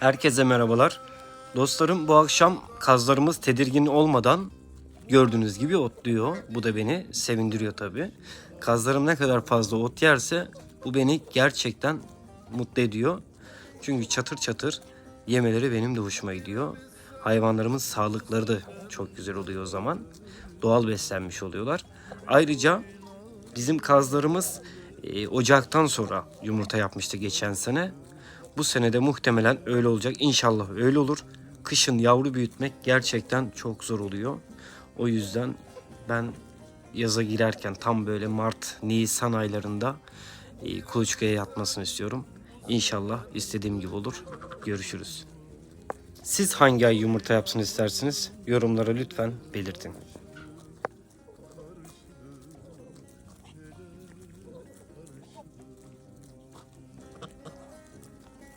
Herkese merhabalar. Dostlarım bu akşam kazlarımız tedirgin olmadan gördüğünüz gibi otluyor. Bu da beni sevindiriyor tabii. Kazlarım ne kadar fazla ot yerse bu beni gerçekten mutlu ediyor. Çünkü çatır çatır yemeleri benim de hoşuma gidiyor. Hayvanlarımın sağlıkları da çok güzel oluyor o zaman. Doğal beslenmiş oluyorlar. Ayrıca bizim kazlarımız e, Ocak'tan sonra yumurta yapmıştı geçen sene. Bu sene de muhtemelen öyle olacak. İnşallah öyle olur. Kışın yavru büyütmek gerçekten çok zor oluyor. O yüzden ben yaza girerken tam böyle Mart, Nisan aylarında e, kuluçkaya yatmasını istiyorum. İnşallah istediğim gibi olur. Görüşürüz. Siz hangi ay yumurta yapsın istersiniz? Yorumlara lütfen belirtin.